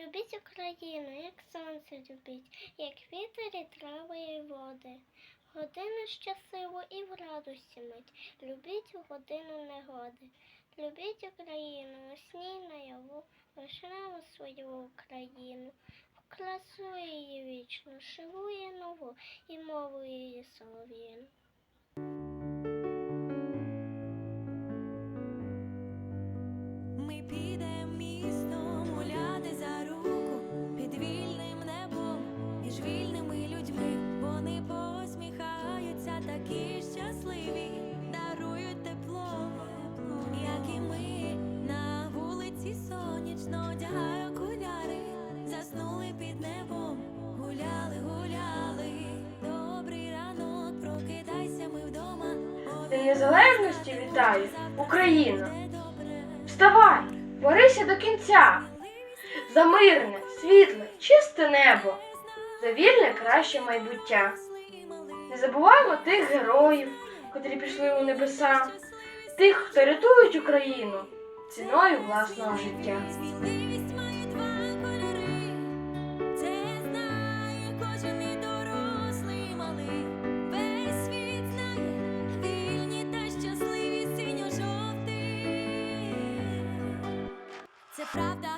Любіть Україну, як сонце любіть, як вітер і трави і води. Годину щасливу і в радості мить, любіть у годину негоди. Любіть Україну, осній наяву, вишневу свою Україну. В красу її вічну, шивує нову і мову її солов'їну. Ми підем Вони посміхаються, такі щасливі, дарують тепло, як і ми на вулиці сонячно одягаю окуляри, заснули під небом, гуляли, гуляли. Добрий ранок, прокидайся, ми вдома. День Незалежності вітаю, Україна! Вставай, борися до кінця! За мирне, світле, чисте небо, за вільне краще майбуття. Не забуваємо тих героїв, котрі пішли у небеса, тих, хто рятують Україну ціною власного життя. Це правда.